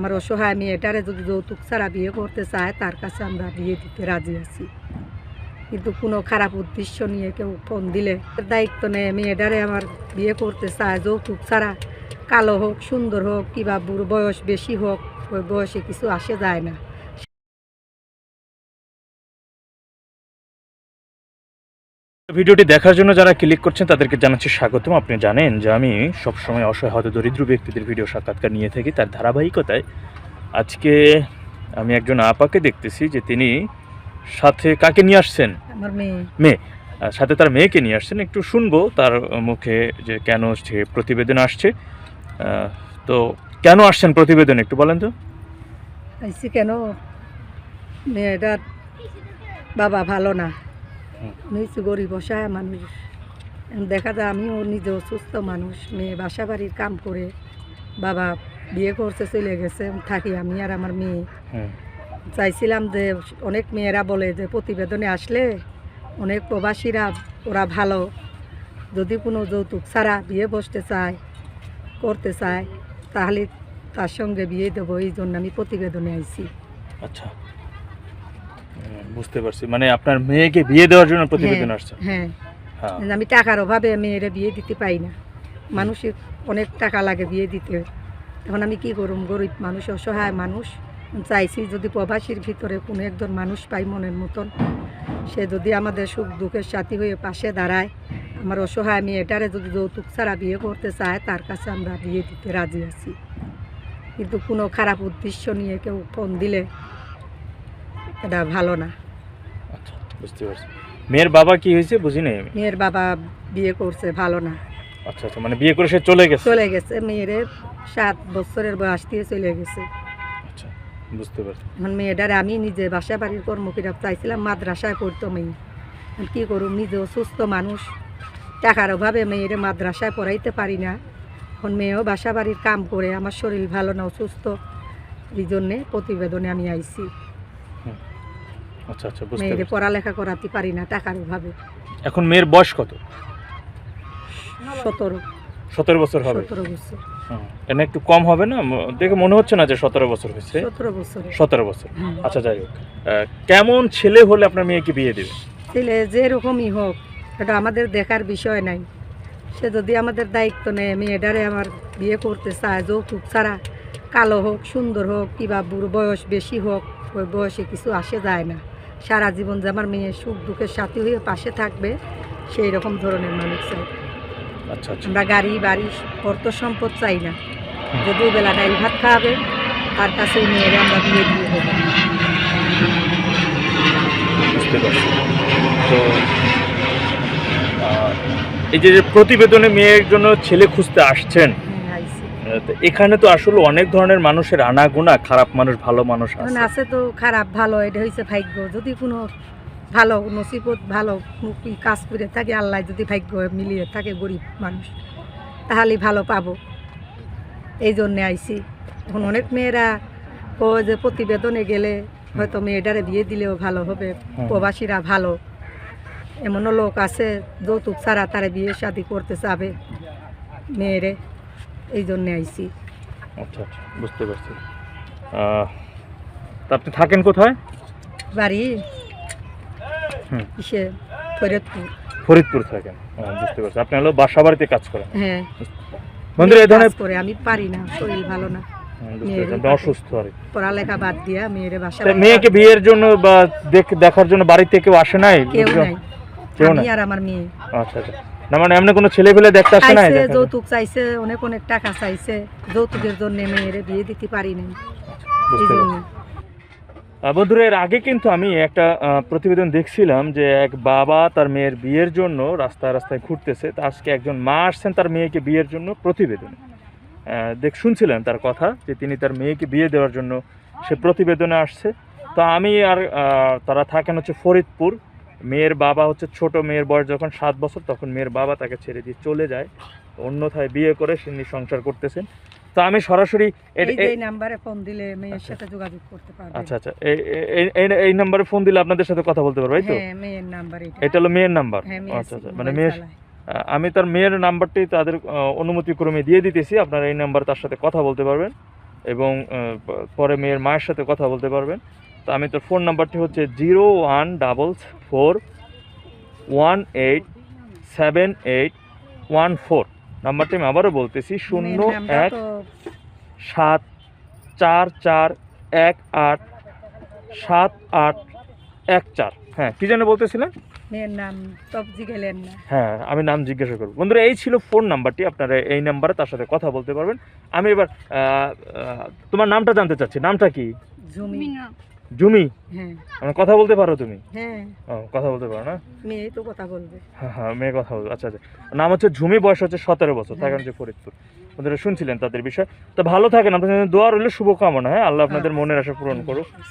আমার অসহায় মেয়েটারে যদি যৌতুক ছাড়া বিয়ে করতে চায়, তার কাছে আমরা বিয়ে দিতে রাজি আছি। কিন্তু কোনো খারাপ উদ্দেশ্য নিয়ে কেউ ফোন দিলে দায়িত্ব নেয় মেয়েটারে আমার বিয়ে করতে চায়, যৌতুক ছাড়া। কালো হোক, সুন্দর হোক, কিবা বুড়ো বয়স বেশি হোক, বয়সে কিছু আসে যায় না। ভিডিওটি দেখার জন্য যারা ক্লিক করছেন তাদেরকে জানাচ্ছি স্বাগতম। আপনি জানেন যে আমি সবসময় অসহায় হত দরিদ্র ব্যক্তিদের ভিডিও সাক্ষাৎকার নিয়ে থাকি। তার ধারাবাহিকতায় আজকে আমি একজন আপাকে দেখতেছি যে তিনি সাথে কাকে নিয়ে আসছেন? মেয়ে। সাথে তার মেয়েকে নিয়ে আসছেন। একটু শুনব তার মুখে যে কেন সে প্রতিবেদন আসছে। তো কেন আসছেন প্রতিবেদন একটু বলেন তো। কেন? মেয়েটার বাবা ভালো না। নিচু গরিব অসহায় মানুষ। দেখা যায় আমিও নিজে অসুস্থ মানুষ মেয়ে বাসা বাড়ির কাম করে বাবা বিয়ে করতে চলে গেছে থাকি আমি আর আমার মেয়ে। চাইছিলাম যে অনেক মেয়েরা বলে যে প্রতিবেদনে আসলে অনেক প্রবাসীরা ওরা ভালো। যদি কোনো যৌতুক ছাড়া বিয়ে বসতে চায় করতে চায় তাহলে তার সঙ্গে বিয়ে দেবো এই জন্য আমি প্রতিবেদনে আইছি। আচ্ছা। বুঝতে পারছি। মানে আপনার মেয়েকে বিয়ে দেওয়ার জন্য প্রতিবেদন হ্যাঁ, আসছে? হ্যাঁ। হ্যাঁ। আমি টাকার অভাবে মেয়েরা বিয়ে দিতে পাই না। মানুষের অনেক টাকা লাগে বিয়ে দিতে। এখন আমি কি করুম? গরিব মানুষ অসহায় মানুষ। চাইছি যদি প্রবাসীর ভিতরে কোনো একজন মানুষ পাই মনের মতন। সে যদি আমাদের সুখ দুঃখের সাথী হয়ে পাশে দাঁড়ায়। আমার অসহায় মেয়েটারে যদি যৌতুক ছাড়া বিয়ে করতে চায় তার কাছে আমরা বিয়ে দিতে রাজি আছি। কিন্তু কোনো খারাপ উদ্দেশ্য নিয়ে কেউ ফোন দিলে এটা ভালো না। আচ্ছা বুঝতে পারছি। মেয়ের বাবা কি হয়েছে বুঝি নাই আমি? মেয়ের বাবা বিয়ে করছে ভালো না। আচ্ছা আচ্ছা মানে বিয়ে করে সে চলে গেছে? চলে গেছে মেয়ের সাত বছরের বয়স দিয়ে চলে গেছে। আচ্ছা বুঝতে পারছি। এখন মেয়েটার আমি নিজে বাসা বাড়ির কর্মকিরাপ চাইছিলাম মাদ্রাসায় পড়তো মেয়ে। কী করুম নিজে অসুস্থ মানুষ। টাকার অভাবে মেয়েরে মাদ্রাসায় পড়াইতে পারি না। এখন মেয়েও বাসা বাড়ির কাম করে আমার শরীর ভালো না অসুস্থ। এই জন্যে প্রতিবেদনে আমি আইছি। আচ্ছা আচ্ছা পারছি। পড়ালেখা করাতে পারি না টাকার অভাবে। এখন মেয়ের বয়স কত? সতেরো। সতেরো বছর হবে। সতেরো বছর। এনে একটু কম হবে না? দেখে মনে হচ্ছে না যে সতেরো বছর হয়েছে? সতেরো বছর। সতেরো বছর। আচ্ছা যাই হোক। কেমন ছেলে হলে আপনার মেয়েকে বিয়ে দেবে? ছেলে যেরকমই হোক এটা আমাদের দেখার বিষয় নাই। সে যদি আমাদের দায়িত্ব নেয় আমি মেয়েটারে আমার বিয়ে করতে চায় যৌতুক ছাড়া কালো হোক সুন্দর হোক কিবা বুড়ো বয়স বেশি হোক ওই বয়সে কিছু আসে যায় না। সারা জীবন যে আমার মেয়ে সুখ দুঃখের সাথী হয়ে পাশে থাকবে সেই রকম ধরনের মানুষ চাই। আচ্ছা আচ্ছা। আমরা গাড়ি বাড়ি অর্থ সম্পদ চাই না। যে দুবেলা ডাইল ভাত খাওয়াবে তার কাছে মেয়েরা আমরা বিয়ে দিয়ে দেবো। বুঝতে পারছি। তো এই যে প্রতিবেদনে মেয়ের জন্য ছেলে খুঁজতে আসছেন এখানে তো আসলে অনেক ধরনের মানুষের আনাগোনা খারাপ মানুষ ভালো মানুষ আছে। আছে তো খারাপ ভালো এটা হয়েছে ভাগ্য। যদি কোনো ভালো নসিবত ভালো কাজ করে থাকে আল্লাহ যদি ভাগ্য মিলিয়ে থাকে গরিব মানুষ তাহলে ভালো পাবো। এই জন্যে আইছি। এখন অনেক মেয়েরা ও যে প্রতিবেদনে গেলে হয়তো মেয়েটারে বিয়ে দিলেও ভালো হবে প্রবাসীরা ভালো। এমনও লোক আছে যৌতুক ছাড়া তারা বিয়ে শাদি করতে চাবে মেয়েরে। এই জন্যে আইছি। আচ্ছা আচ্ছা বুঝতে পারছি। তা আপনি থাকেন কোথায়? বাড়ি? হুম। ফরিদপুর। ফরিদপুর থাকেন। বুঝতে পারছি। আপনি হলো বাসা বাড়িতে কাজ করেন। হ্যাঁ। বন্ধুরা এই ধরনের করে আমি পারি না শরীর ভালো না। অসুস্থ আর কি। পড়ালেখা বাদ দিয়া মেয়েরে বাসা মেয়েকে বিয়ের জন্য বা দেখ- দেখার জন্য বাড়িতে কেউ আসে নাই? কেউ লোকজন? নাই। কেউ নাই? আর আমার মেয়ে। আচ্ছা আচ্ছা। না মানে এমনি কোনো ছেলে ফেলে দেখতে আসে চাইছে যৌতুক চাইছে অনেক অনেক টাকা চাইছে। যৌতুকের জন্য মেয়েরে বিয়ে দিতে পারি নাই। এই বুঝতে জন্য। পারছি আহ, বন্ধুরা এর আগে কিন্তু আমি একটা প্রতিবেদন দেখছিলাম যে এক বাবা তার মেয়ের বিয়ের জন্য রাস্তায় রাস্তায় ঘুরতেছে। তা আজকে একজন মা আসছেন তার মেয়েকে বিয়ের জন্য প্রতিবেদন। দেখ শুনছিলেন তার কথা যে তিনি তার মেয়েকে বিয়ে দেওয়ার জন্য সে প্রতিবেদনে আসছে। তো আমি আর তারা থাকেন হচ্ছে ফরিদপুর। মেয়ের বাবা হচ্ছে ছোট মেয়ের বয়স যখন সাত বছর তখন মেয়ের বাবা তাকে ছেড়ে দিয়ে চলে যায়। অন্যথায় বিয়ে করে তিনি সংসার করতেছেন তো আমি সরাসরি এই নাম্বারে ফোন দিলে মেয়ের আচ্ছা। সাথে যোগাযোগ করতে পারবে। আচ্ছা আচ্ছা। এই- এই- নাম্বারে ফোন দিলে আপনাদের সাথে কথা বলতে পারব তো? হ্যাঁ মেয়ের নাম্বার এটা। এটা হলো মেয়ের নাম্বার? হ্যাঁ আচ্ছা আচ্ছা। মানে মেয়ের আমি তার মেয়ের নাম্বারটি তাদের অনুমতি ক্রমে দিয়ে দিতেছি। আপনারা এই নাম্বার তার সাথে কথা বলতে পারবেন এবং পরে মেয়ের মায়ের সাথে কথা বলতে পারবেন। তো আমি তোর ফোন নাম্বারটি হচ্ছে zero one double four one eight seven eight one four. নাম্বারটি আমি আবারও বলতেছি শূন্য এক সাত চার চার এক আট সাত আট এক চার। হ্যাঁ কি যেন বলতেছিলেন? হ্যাঁ আমি নাম জিজ্ঞাসা করব। বন্ধুরা এই ছিল ফোন নাম্বারটি আপনারা এই নাম্বারে তার সাথে কথা বলতে পারবেন। আমি এবার তোমার নামটা জানতে চাচ্ছি। নামটা কি? জমি? হ্যাঁ। কথা বলতে পারো তুমি? হ্যাঁ। কথা বলতে পারো না? মেয়ে তো কথা বলবে। হ্যাঁ হ্যাঁ মেয়ে কথা বলবে। আচ্ছা আচ্ছা। নাম হচ্ছে ঝুমি বয়স হচ্ছে সতেরো বছর হ্যাঁ। থাকেন যে ফরিদপুর। আপনারা শুনছিলেন তাদের বিষয়। তো ভালো থাকেন আপনাদের দোয়া রইলে শুভকামনা হ্যাঁ? আল্লাহ আপনাদের মনের আশা পূরণ করুক।